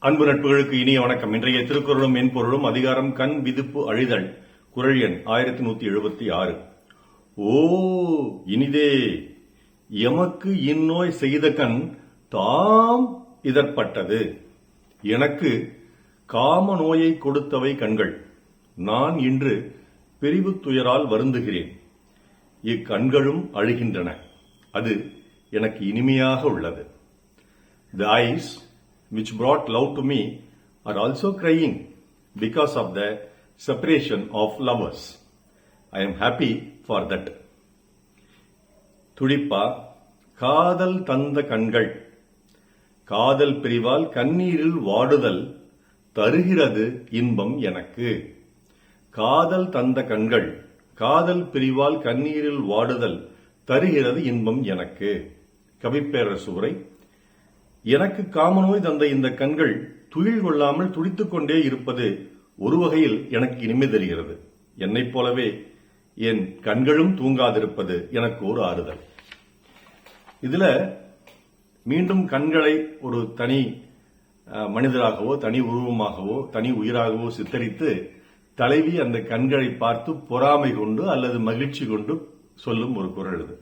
அன்பு நட்புகளுக்கு இனிய வணக்கம். இன்றைய திருக்குறளும் மென்பொருளும் அதிகாரம் கண் விதிப்பு அழிதல். குரல் எண் ஆயிரத்தி நூத்தி எழுபத்தி ஆறு. ஓ இனிதே எமக்கு இந்நோய் செய்த கண் தாம் இதற்பட்டது. எனக்கு காம நோயை கொடுத்தவை கண்கள். நான் இன்று பிரிவு துயரால் வருந்துகிறேன். இக்கண்களும் அழுகின்றன. அது எனக்கு இனிமையாக உள்ளது. The eyes which brought love to me are also crying because of the separation of lovers. I am happy for that. துடிப்பா காதல் தந்த கண்கள் காதல் பிரிவால் கண்ணீரில் வாடுதல் தருகிறது இன்பம் எனக்கு காதல் தந்த கண்கள் காதல் பிரிவால் கண்ணீரில் வாடுதல் தருகிறது இன்பம் எனக்கு கவிப்பேரரசு உரை எனக்கு காமநோய் தந்த இந்த கண்கள் துயில் கொள்ளாமல் துடித்துக் கொண்டே இருப்பது ஒரு வகையில் எனக்கு இனிமை தருகிறது. என்னைப் போலவே என் கண்களும் தூங்காதிருப்பது எனக்கு ஒரு ஆறுதல். இதுல மீண்டும் கண்களை ஒரு தனி அஹ், மனிதராகவோ தனி உருவமாகவோ தனி உயிராகவோ சித்தரித்து தலைவி அந்த கண்களை பார்த்து பொறாமை கொண்டு அல்லது மகிழ்ச்சி கொண்டு சொல்லும் ஒரு குரல் இது.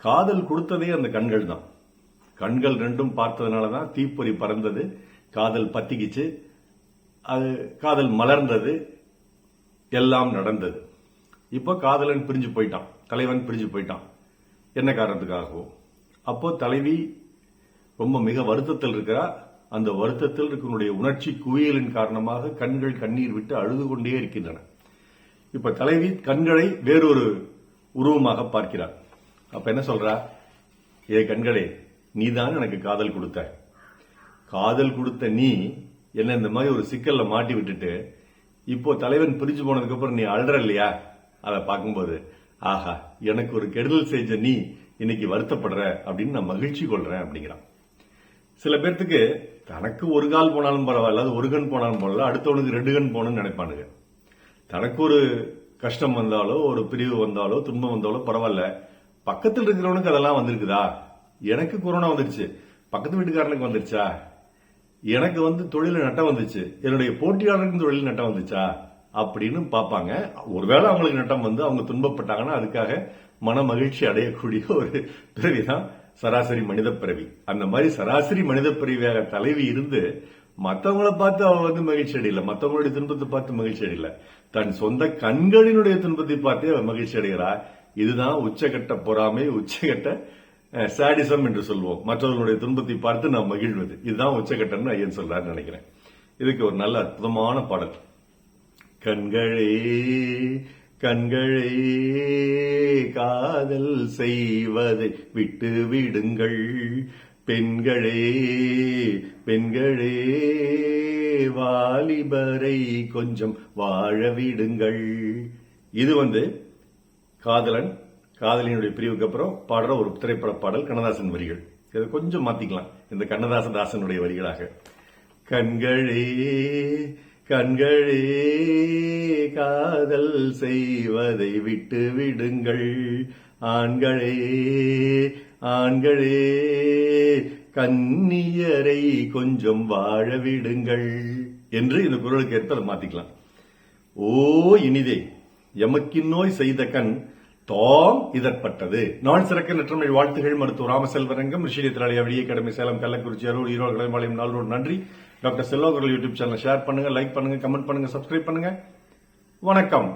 காதல் கொடுத்ததே அந்த கண்கள் தான். கண்கள் ரெண்டும் பார்த்ததுனால தான் தீப்பொறி பறந்தது காதல் பத்திக்கிச்சு. அது காதல் மலர்ந்தது எல்லாம் நடந்தது. இப்போ காதலன் பிரிஞ்சு போயிட்டான் தலைவன் பிரிஞ்சு போயிட்டான். என்ன காரணத்துக்காகவோ. அப்போ தலைவி ரொம்ப மிக வருத்தத்தில் இருக்கிறா. அந்த வருத்தத்தில் இருக்கனுடைய உணர்ச்சி குவியலின் காரணமாக கண்கள் கண்ணீர் விட்டு அழுது கொண்டே இருக்கின்றன. இப்ப தலைவி கண்களை வேறொரு உருவமாக பார்க்கிறார். அப்ப என்ன சொல்றா? ஏ கண்களே நீ தான் எனக்கு காதல் கொடுத்த. காதல் கொடுத்த நீ என்ன இந்த மாதிரி ஒரு சிக்கல்ல மாட்டி விட்டுட்டு இப்போ தலைவன் பிரிஞ்சு போனதுக்கு அப்புறம் நீ அழற இல்லையா? அதை பார்க்கும்போது ஆஹா எனக்கு ஒரு கெடுதல் செஞ்ச நீ இன்னைக்கு வருத்தப்படுற அப்படின்னு நான் மகிழ்ச்சி கொள்றேன் அப்படிங்கிறான். சில பேர்த்துக்கு தனக்கு ஒரு கால் போனாலும் பரவாயில்ல அது ஒரு கண் போனாலும் பரவாயில்ல அடுத்தவனுக்கு ரெண்டு கண் போகணும்னு நினைப்பானுங்க. தனக்கு ஒரு கஷ்டம் வந்தாலோ ஒரு பிரிவு வந்தாலோ துன்பம் வந்தாலோ பரவாயில்ல பக்கத்தில் இருக்கிறவனுக்கு அதெல்லாம் வந்திருக்குதா? எனக்கு கொரோனா வந்துருச்சு. பக்கத்து வீட்டுக்காரனுக்கு வந்துருச்சா? எனக்கு வந்து தொழில நட்டம் வந்துச்சு. என்னுடைய போட்டியாளருக்கு தொழில் நட்டம் வந்துச்சா? அப்படின்னு பார்ப்பாங்க. ஒருவேளை அவங்களுக்கு நட்டம் வந்து அவங்க துன்பப்பட்டாங்கன்னா அதுக்காக மன மகிழ்ச்சி அடையக்கூடிய ஒரு பிறவிதான் சராசரி மனித பிறவி. அந்த மாதிரி சராசரி மனித பிறவியாக தலைவி இருந்து மத்தவங்கள பார்த்து அவ வந்து மகிழ்ச்சி அடையல. மத்தவங்களுடைய துன்பத்தை பார்த்து மகிழ்ச்சி அடையல. தன் சொந்த கண்களினுடைய துன்பத்தை பார்த்தே அவன் மகிழ்ச்சி அடைகிறா. இதுதான் உச்சகட்ட பொறாமை உச்சகட்ட சாடிசம் என்று சொல்வோம். மற்றவர்களுடைய துன்பத்தை பார்த்து நாம் மகிழ்வது. இதுதான் உச்சகட்டம்னு ஐயன் சொல்றாரு நினைக்கிறேன். இதுக்கு ஒரு நல்ல அற்புதமான பாடல். கண்களே கண்களே காதல் செய்வதை விட்டு விடுங்கள். பெண்களே பெண்களே வாலிபரை கொஞ்சம் வாழ விடுங்கள். இது வந்து காதலன் காதலினுடைய பிரிவுக்கு அப்புறம் பாடுற ஒரு திரைப்பட பாடல் கண்ணதாசன் வரிகள். இதை கொஞ்சம் மாத்திக்கலாம். இந்த கண்ணதாசன் தாசனுடைய வரிகளாக. கண்களே கண்களே காதல் செய்வதை விட்டு விடுங்கள். ஆண்களே ஆண்களே கன்னியரை கொஞ்சம் வாழ விடுங்கள். என்று இந்த குரலுக்கு ஏற்ப அதை மாத்திக்கலாம். ஓ இனிதே எமக்கின்னோய் செய்த கண் தோம் இதற்பட்டது. நாள் சிறக்க நற்றமிழ் வாழ்த்துகள் மருத்துவ ராமசெல்வரங்கம் ரிஷிலி திராளியா வெளியே கடமை சேலம் கள்ளக்குறிச்சி அரூர் ஈரோடு கலைமாலயம் நாளோடு நன்றி. Doctor Selvakural YouTube channel share பண்ணுங்க லைக் பண்ணுங்க கமெண்ட் பண்ணுங்க சப்ஸ்கிரைப் பண்ணுங்க. வணக்கம்.